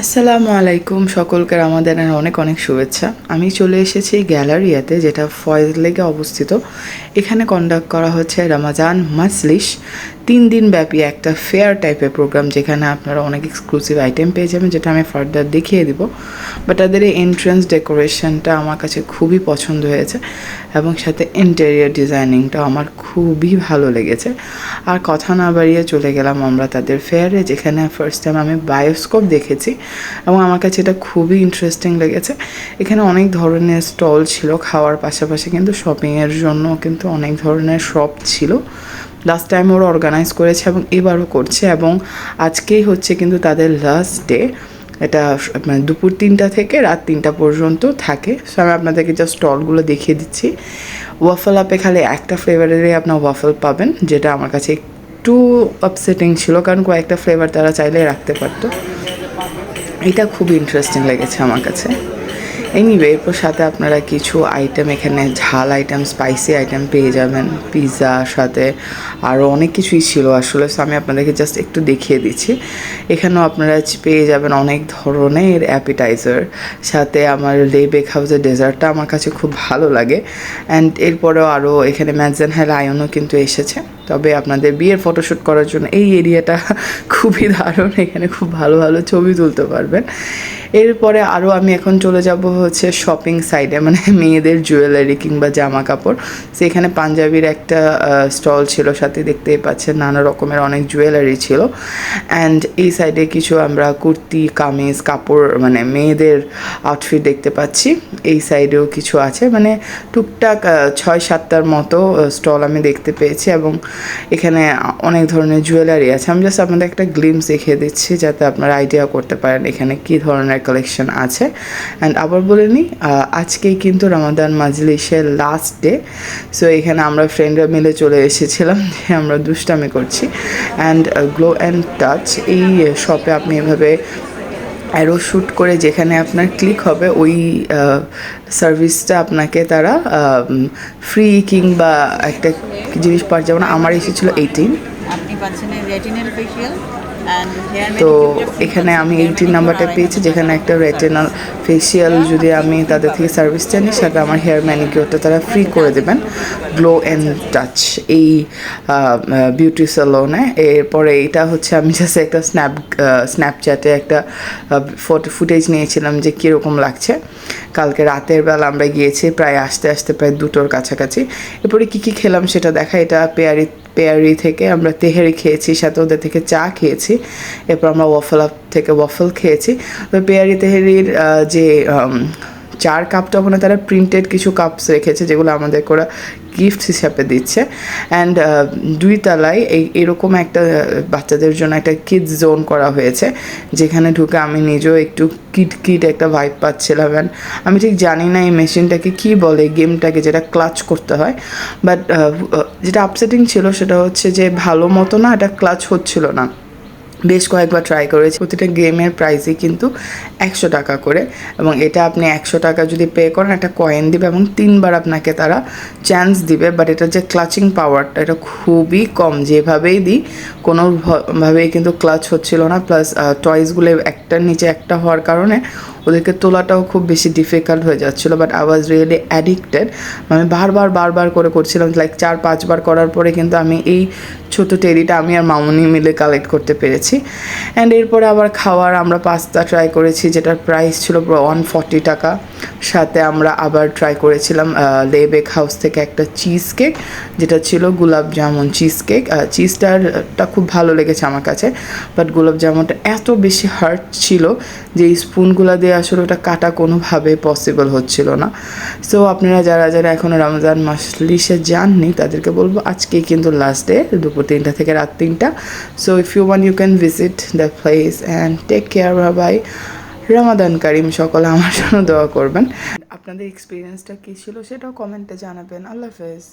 আসসালামু আলাইকুম সকলকে আমাদের অনেক অনেক শুভেচ্ছা। আমি চলে এসেছি গ্যালারিয়াতে, যেটা ফয়েজ লেগে অবস্থিত। এখানে কন্ডাক্ট করা হচ্ছে রামাজান মাজলিস তিন দিন ব্যাপী একটা ফেয়ার টাইপের প্রোগ্রাম যেখানে আপনারা অনেক এক্সক্লুসিভ আইটেম পেয়ে যাবেন, যেটা আমি ফার্দার দেখিয়ে দিব। বাট তাদের এই এন্ট্রান্স ডেকোরেশনটা আমার কাছে খুবই পছন্দ হয়েছে এবং সাথে ইন্টেরিয়ার ডিজাইনিংটা আমার খুবই ভালো লেগেছে। আর কথা না বাড়িয়ে চলে গেলাম আমরা তাদের ফেয়ারে যেখানে ফার্স্ট টাইম আমি বায়োস্কোপ দেখেছি এবং আমার কাছে এটা খুবই ইন্টারেস্টিং লেগেছে। এখানে অনেক ধরনের স্টল ছিল খাওয়ার পাশাপাশি, কিন্তু শপিংয়ের জন্য কিন্তু অনেক ধরনের শপ ছিল। লাস্ট টাইম ওরা অর্গানাইজ করেছে এবং এবারও করছে এবং আজকেই হচ্ছে কিন্তু তাদের লাস্ট ডে এটা মানে দুপুর তিনটা থেকে রাত তিনটা পর্যন্ত থাকে। সো আমি আপনাদেরকে জাস্ট স্টলগুলো দেখিয়ে দিচ্ছি। ওয়াফল আপে খালি একটা ফ্লেভারেরই আপনার ওয়াফল পাবেন, যেটা আমার কাছে একটু আপসেটিং ছিল, কারণ কয়েকটা ফ্লেভার তারা চাইলে রাখতে পারতো। এটা খুব ইন্টারেস্টিং লেগেছে আমার কাছে। এনিওয়ে এরপর সাথে আপনারা কিছু আইটেম এখানে ঝাল আইটেম স্পাইসি আইটেম পেয়ে যাবেন। পিৎজা সাথে আরও অনেক কিছুই ছিল। আসলে আমি আপনাদেরকে জাস্ট একটু দেখিয়ে দিচ্ছি। এখানেও আপনারা পেয়ে যাবেন অনেক ধরনের অ্যাপিটাইজার সাথে আমার লে বেক হাউসের ডেজার্টটা আমার কাছে খুব ভালো লাগে। অ্যান্ড এরপরেও আরও এখানে ম্যাকজেন হ্যাল আয়নও কিন্তু এসেছে। তবে আপনাদের বিয়ের ফটোশ্যুট করার জন্য এই এরিয়াটা খুবই দারুণ, এখানে খুব ভালো ভালো ছবি তুলতে পারবেন। এরপরে আরও আমি এখন চলে যাব হচ্ছে শপিং সাইডে মানে মেয়েদের জুয়েলারি কিংবা জামা কাপড় সেখানে পাঞ্জাবির একটা স্টল ছিল, সাথে দেখতেই পাচ্ছেন নানা রকমের অনেক জুয়েলারি ছিল। অ্যান্ড এই সাইডে কিছু আমরা কুর্তি, কামিজ, কাপড় মানে মেয়েদের আউটফিট দেখতে পাচ্ছি। এই সাইডেও কিছু আছে মানে টুকটাক ছয় সাতটার মতো স্টল আমি দেখতে পেয়েছি এবং এখানে অনেক ধরনের জুয়েলারি আছে। আমি জাস্ট আপনাদের একটা গ্লিমস দেখিয়ে দিচ্ছি যাতে আপনারা আইডিয়া করতে পারেন এখানে কী ধরনের কালেকশন আছে। অ্যান্ড আবার বলে নিই আজকেই কিন্তু রমাদান মাজলিসের লাস্ট ডে সো এখানে আমরা ফ্রেন্ডরা মিলে চলে এসেছিলাম, যে আমরা দুষ্টামি করছি। অ্যান্ড গ্লো অ্যান্ড টাচ এই শপে আপনি এভাবে অ্যারো শ্যুট করে যেখানে আপনার ক্লিক হবে, ওই সার্ভিসটা আপনাকে তারা ফ্রি কিংবা একটা জিনিস পাওয়া যাবে না আমার এসেছিল এইটিন আপনি পাচ্ছেন রেটিনাল ফেশিয়াল তো এখানে আমি এইটিন নাম্বারটা পেয়েছি যেখানে একটা রেটেনাল ফেসিয়াল যদি আমি তাদের থেকে সার্ভিস চাই নিই সাথে আমার হেয়ার ম্যানিকিওরটা তারা ফ্রি করে দেবেন। গ্লো অ্যান্ড টাচ এই বিউটি স্যালনে এরপরে এটা হচ্ছে আমি জাস্ট একটা স্ন্যাপ স্ন্যাপচ্যাটে একটা ফটো ফুটেজ নিয়েছিলাম যে কীরকম লাগছে। কালকে রাতের বেলা আমরা গিয়েছি প্রায় আসতে আসতে প্রায় দুটোর কাছাকাছি। এরপরে কী কী খেলাম সেটা দেখা এটা পেয়ারি পেয়ারি থেকে আমরা তেহারি খেয়েছি, সাথে ওদের থেকে চা খেয়েছি, এরপর আমরা ওয়াফল থেকে ওয়াফল খেয়েছি। তো পেয়ারি তেহারির যে চার কাপটা ওখানে তারা প্রিন্টেড কিছু কাপস রেখেছে, যেগুলো আমাদের করা গিফট হিসাবে দিচ্ছে। অ্যান্ড দুই তলায় এই, এরকম একটা বাচ্চাদের জন্য একটা কিড জোন করা হয়েছে। যেখানে ঢুকে আমি নিজেও একটু কিট কিট একটা ভাইব পাচ্ছিলাম। অ্যান্ড আমি ঠিক জানি না এই মেশিনটাকে কী বলে গেমটাকে যেটা ক্লাচ করতে হয়। বাট যেটা আপসেটিং ছিল সেটা হচ্ছে যে ভালো মতো না, এটা ক্লাচ হচ্ছিল না। বেশ কয়েকবার ট্রাই করেছি। প্রতিটা গেমের প্রাইসই কিন্তু একশো টাকা করে এবং এটা আপনি একশো টাকা যদি পে করেন, একটা কয়েন দিবে এবং তিনবার আপনাকে তারা চান্স দিবে। বাট এটা যে ক্লাচিং পাওয়ারটা এটা খুবই কম। যেভাবেই দিই কোনোভাবেই কিন্তু ক্লাচ হচ্ছিল না। প্লাস টয়েসগুলো একটার নিচে একটা হওয়ার কারণে ওদেরকে তোলাটাও খুব বেশি ডিফিকাল্ট হয়ে যাচ্ছিল। But I was really addicted আমি বারবার বারবার করে করছিলাম। লাইক চার, পাঁচবার করার পরে কিন্তু আমি এই ছোটো টেরিটা আমি আর মামুনি মিলে কালেক্ট করতে পেরেছি। অ্যান্ড এরপরে আবার খাওয়ার আমরা পাস্তা ট্রাই করেছি যেটার প্রাইস ছিল ওয়ান ফর্টি টাকা। সাথে আমরা আবার ট্রাই করেছিলাম লে বেক হাউস থেকে একটা চিজ কেক যেটা ছিল গুলাব জামুন চিজ কেক চিজটারটা খুব ভালো লেগেছে আমার কাছে বাট গোলাপ জামুনটা এত বেশি হার্ড ছিল যে স্পুনগুলো দিয়ে আসলে ওটা কাটা কোনোভাবে পসিবল হচ্ছিল না। সো আপনারা যারা যারা এখনও রমজান মাসলিসে যাননি, তাদেরকে বলব আজকে কিন্তু লাস্ট ডে দুপুর তিনটা থেকে রাত তিনটা। So if you want you can visit the place and take care bye Ramadan Kareem সকলে আমার জন্য দোয়া করবেন। আপনাদের এক্সপিরিয়েন্সটা কী ছিল সেটাও কমেন্টে জানাবেন। আল্লাহ হাফেজ।